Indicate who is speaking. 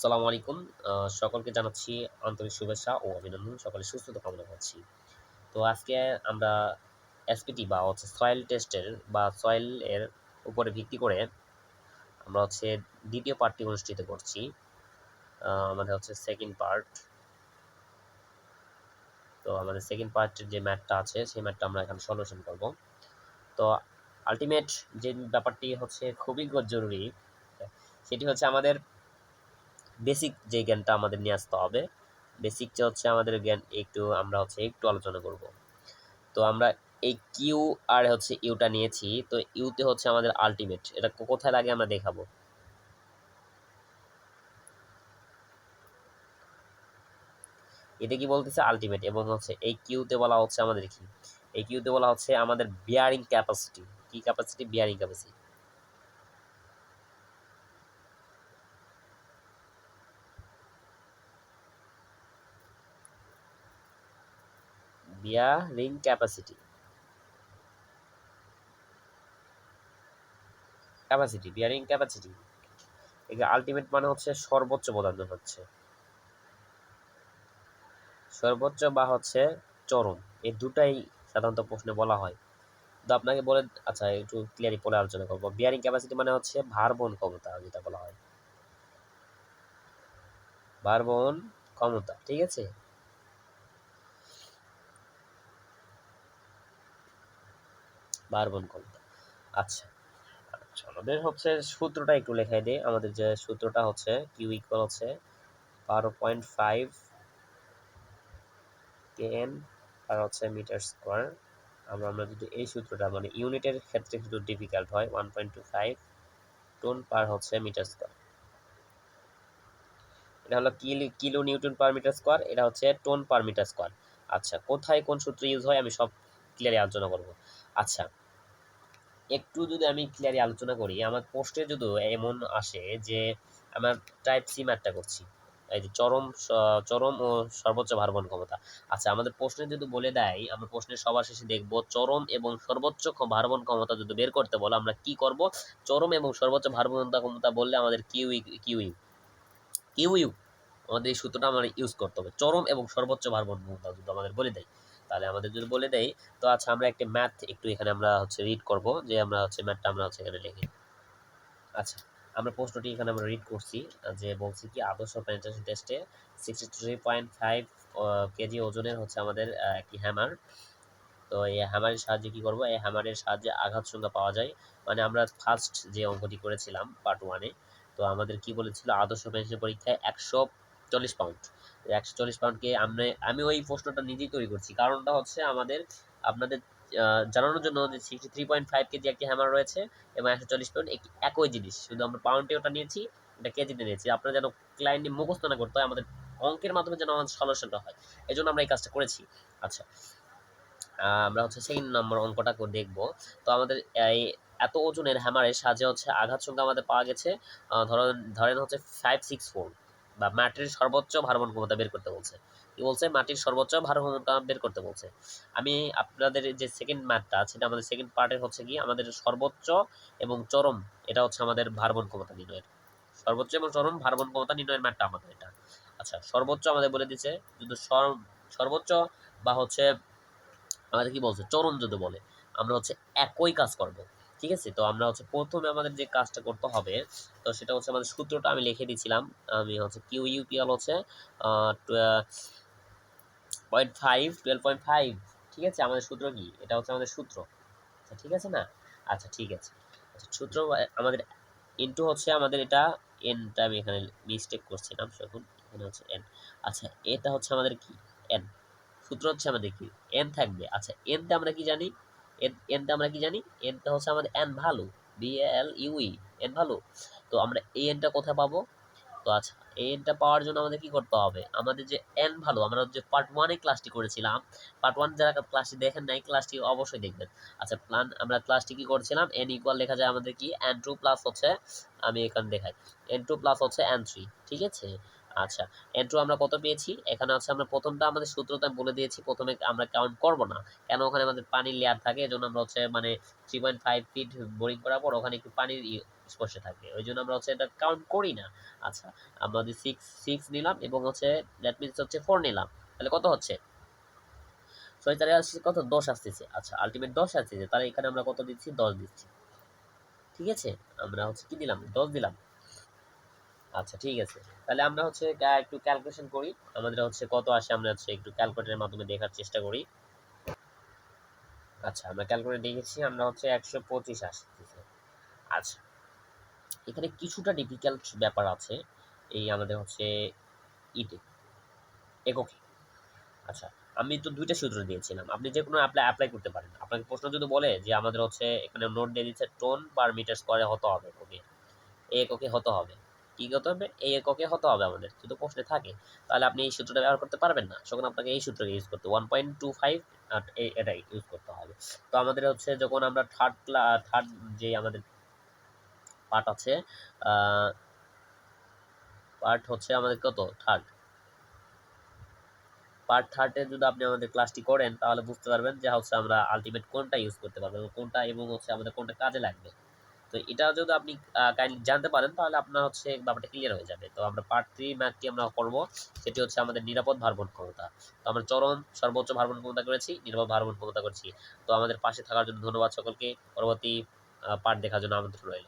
Speaker 1: আসসালামু আলাইকুম। সকলকে জানাচ্ছি আন্তরিক শুভেচ্ছা ও অভিনন্দন। সকলে সুস্থতা কামনা করছি তো আজকে আমরা এসপিটি বা হচ্ছে সয়েল টেস্টের বা সয়েল এর উপরে ভিত্তি করে আমরা হচ্ছে দ্বিতীয় পার্টটি অনুষ্ঠিত করছি। আমাদের হচ্ছে সেকেন্ড পার্ট তো আমাদের সেকেন্ড পার্টের যে ম্যাটটা আছে, সেই ম্যাটটা আমরা এখানে সলিউশন করব। তো আলটিমেট যে ব্যাপারটি হচ্ছে খুবই জরুরি, সেটি হচ্ছে আমাদের বেসিক যে জ্ঞানটা আমাদের নিয়ে আসতে হবে বেসিকটা হচ্ছে আমাদের জ্ঞান একটু আমরা হচ্ছে একটু আলোচনা করব। তো আমরা এই কিউ আর হচ্ছে ইউটা নিয়েছি, তো ইউতে হচ্ছে আমাদের আলটিমেট এটা কোথায় লাগে আমরা দেখাবো। এটা কি বলতেছে আলটিমেট এবং হচ্ছে এই কিউতে বলা হচ্ছে আমাদের কি? এই কিউতে বলা হচ্ছে আমাদের বিয়ারিং ক্যাপাসিটি কি capacity bearing capacity bearing capacity capacity bearing capacity এখানে আলটিমেট মানে হচ্ছে সর্বোচ্চ পদার্থ হচ্ছে। সর্বোচ্চ বা হচ্ছে চরম, এই দুটাই সাধারণত প্রশ্নে বলা হয়। তো আপনাকে বলে আচ্ছা একটু ক্লিয়ারি পরে আলোচনা করব। বিয়ারিং ক্যাপাসিটি মানে হচ্ছে ভার বহন ক্ষমতা, যেটা বলা হয়। ভার বহন ক্ষমতা, ঠিক আছে? ভার বহন আচ্ছা আমাদের হচ্ছে সূত্রটা একটু লেখাই দিই। আমাদের যে সূত্রটা হচ্ছে কিউ ইকুয়াল হচ্ছে বারো পয়েন্ট ফাইভ কেএন আর হচ্ছে মিটার স্কোয়ার। আমরা আমরা যদি এই সূত্রটা মানে ইউনিটের ক্ষেত্রে একটু ডিফিকাল্ট হয় one point two five ton per হচ্ছে মিটার স্কোয়ার। এটা হলো kilo kilo newton per metre square, এটা হচ্ছে টোন পার মিটার স্কোয়ার। আচ্ছা কোথায় কোন সূত্র ইউজ হয় আমি সব ক্লিয়ারি আলোচনা করব। আচ্ছা একটু যদি আমি ক্লিয়ারি আলোচনা করি, আমার পোস্টে যদি এমন আসে যে, আমার টাইপ সি ম্যাটটা করছি। এই যে চরম চরম ও সর্বোচ্চ ভারবহন ক্ষমতা। আচ্ছা আমাদের প্রশ্নে যদি বলে দেয়, আমরা প্রশ্নের সবার শেষে দেখব চরম এবং সর্বোচ্চ ভারবহন ক্ষমতা যদি বের করতে বলো, আমরা কি করব? চরম এবং সর্বোচ্চ ভারবহন ক্ষমতা বললে আমাদের কিউ কিউ কিউ আমাদের এই সূত্রটা আমরা ইউজ করতে হবে। চরম এবং সর্বোচ্চ ভারবহন ক্ষমতা যদি আমাদের বলে দেয়। তাহলে আমাদের যদি বলে দেয় তো আচ্ছা আমরা একটা ম্যাথ একটু এখানে আমরা হচ্ছে রিড করব, যে আমরা হচ্ছে ম্যাথটা আমরা হচ্ছে এখানে লিখি। আচ্ছা আমরা প্রশ্নটি এখানে আমরা রিড করছি, যে বলছি কি আদর্শ পেনিট্রেশন টেস্টে sixty three point five KG ওজনের হচ্ছে আমাদের একটি হ্যামার তো এই হ্যামারের সাহায্যে কি করব? এই হ্যামারের সাহায্যে আঘাত সংখ্যা পাওয়া যায়। মানে আমরা ফার্স্ট যে অঙ্কটি করেছিলাম পার্ট ওয়ানে তো আমাদের কি বলেছিল? আদর্শ পেনশন পরীক্ষায় একশো চল্লিশ পাউন্ড একশো চল্লিশ পাউন্ডকে আমরা আমি ওই নিজেই তৈরি করছি। কারণটা হচ্ছে আমাদের, আপনাদের জানানোর জন্য যে sixty three point five KG একটি হ্যামার রয়েছে এবং একশো চল্লিশ পাউন্ড একই একই জিনিস। শুধু আমরা পাউন্ডে ওটা নিয়েছি, এটা কেজিতে নিয়েছি। আপনারা যেন মুখস্থ না করতে হয়, আমাদের অঙ্কের মাধ্যমে যেন আমাদের সলিউশনটা হয়। এই জন্য আমরা এই কাজটা করেছি। আচ্ছা আমরা হচ্ছে সেকেন্ড নম্বর অঙ্কটা দেখব। তো আমাদের এই এত ওজনের হ্যামারের সাহায্যে হচ্ছে আঘাত সংখ্যা আমাদের পাওয়া গেছে ধরেন ধরেন হচ্ছে ফাইভ সিক্স ফোর বা মাটির সর্বোচ্চ ভারবহন ক্ষমতা বের করতে বলছে। কি বলছে? মাটির সর্বোচ্চ ভারবহন ক্ষমতা বের করতে বলছে। আমি আপনাদের যে সেকেন্ড ম্যাথটা সেটা আমাদের সেকেন্ড পার্টের হচ্ছে কি, আমাদের সর্বোচ্চ এবং চরম, এটা হচ্ছে আমাদের ভারবহন ক্ষমতা নির্ণয়ের। সর্বোচ্চ এবং চরম ভারবহন ক্ষমতা নির্ণয়ের ম্যাথটা আমাদের এটা। আচ্ছা সর্বোচ্চ আমাদের বলে দিচ্ছে, যদি সর্বোচ্চ বা হচ্ছে, আমাদের কি বলছে? চরম যদি বলে, আমরা হচ্ছে একই কাজ করব। ঠিক আছে? তো আমরা হচ্ছে প্রথমে আমাদের যে কাজটা করতে হবে, তো সেটা হচ্ছে আমাদের সূত্রটা আমি লিখে দিয়েছিলাম আমি হচ্ছে কিউ ইউপিএল হচ্ছে point five twelve point five ঠিক আছে? আমাদের সূত্র কি? এটা হচ্ছে আমাদের সূত্র। আচ্ছা ঠিক আছে না? আচ্ছা ঠিক আছে। আচ্ছা সূত্র আমাদের ইনটু হচ্ছে আমাদের এটা এনটা আমি এখানে মিস্টেক করছিলাম এখন এখানে হচ্ছে এন আচ্ছা এটা হচ্ছে আমাদের কি? এন সূত্র হচ্ছে আমাদের কি? এন থাকবে। আচ্ছা এনতে আমরা কি জানি? এন এনতে আমরা কি জানি? এনটা হচ্ছে আমাদের এন ভালো বি এল ইউই এন ভালো তো আমরা এই এনটা কোথায় পাবো? তো আচ্ছা এই এনটা পাওয়ার জন্য আমাদের কি করতে হবে? আমাদের যে এন ভালো আমরা যে পার্ট ওয়ানে ক্লাসটি করেছিলাম। পার্ট ওয়ান যারা ক্লাসটি দেখেন নাই ক্লাসটি অবশ্যই দেখবেন। আচ্ছা প্ল্যান আমরা ক্লাসটি কি করছিলাম? এন ইকুয়াল লেখা যায় আমাদের কি? এন টু প্লাস হচ্ছে, আমি এখানে দেখাই। এন টু প্লাস হচ্ছে এন থ্রি ঠিক আছে? আচ্ছা এন আমরা কত পেয়েছি? এখানে হচ্ছে আমরা প্রথমটা আমাদের সূত্রটা বলে দিয়েছি, প্রথমে আমরা কাউন্ট করব না। কেন ওখানে আমাদের পানির লেয়ার থাকে, এজন্য আমরা হচ্ছে মানে three point five feet boring করার পর ওখানে একটু পানির স্পর্শে থাকে। ওই জন্য আমরা হচ্ছে এটা কাউন্ট করি না। আচ্ছা আমরা যদি সিক্স সিক্স নিলাম এবং হচ্ছে দ্যাট মিনস হচ্ছে ফোর নিলাম। তাহলে কত হচ্ছে? ছয় চারে আসছে কত? দশ আসতেছে। আচ্ছা আলটিমেট দশ আসতেছে। তাহলে এখানে আমরা কত দিচ্ছি? দশ দিচ্ছি। ঠিক আছে? আমরা হচ্ছে কি দিলাম? দশ দিলাম। আচ্ছা ঠিক আছে। তাহলে আমরা হচ্ছে একটু ক্যালকুলেশন করি। আমাদের হচ্ছে কত আসে, আমরা হচ্ছে একটু ক্যালকুলেটরের মাধ্যমে দেখার চেষ্টা করি। আচ্ছা আমরা ক্যালকুলেট দেখেছি, আমরা হচ্ছে একশো পঁচিশ আসতেছে আচ্ছা এখানে কিছুটা ডিফিকাল্ট ব্যাপার আছে এই আমাদের হচ্ছে ইতে, এককে। আচ্ছা আমি তো দুইটা সূত্র দিয়েছিলাম, আপনি যে কোনো অ্যাপ্লাই অ্যাপ্লাই করতে পারেন। আপনাকে প্রশ্ন যদি বলে যে আমাদের হচ্ছে এখানে নোট দিয়ে দিচ্ছে টোন পার মিটার স্কোয়ারে হতে হবে ওকে এককে হতে হবে। কি হতে হবে এই এককে হতে হবে আমাদের। যদি প্রশ্নে থাকে। তাহলে আপনি এই সূত্রটা ব্যবহার করতে পারবেন না। তখন আপনাকে এই সূত্রকে ইউজ করতে ওয়ান পয়েন্ট টু ফাইভ এটা ইউজ করতে হবে। তো আমাদের হচ্ছে যখন আমরা থার্ড ক্লা থার্ড যে আমাদের পার্ট আছে পার্ট হচ্ছে আমাদের কত? থার্ড পার্ট থার্ডে যদি আপনি আমাদের ক্লাসটি করেন, তাহলে বুঝতে পারবেন যে হচ্ছে আমরা আলটিমেট কোনটা ইউজ করতে পারব কোনটা এবং হচ্ছে আমাদের কোনটা কাজে লাগবে। তো এটা যদি আপনি কাইন্ডলি জানতে পারেন, তাহলে আপনার হচ্ছে ব্যাপারটা ক্লিয়ার হয়ে যাবে। তো আমরা পার্ট থ্রি ম্যাথটি আমরা করব? সেটি হচ্ছে আমাদের নিরাপদ ভারবন ক্ষমতা। তো আমরা চরম, সর্বোচ্চ ভারবন ক্ষমতা করেছি, নিরাপদ ভারবন ক্ষমতা করেছি। তো আমাদের পাশে থাকার জন্য ধন্যবাদ সকলকে। পরবর্তী পার্ট দেখার জন্য আমন্ত্রণ রইল।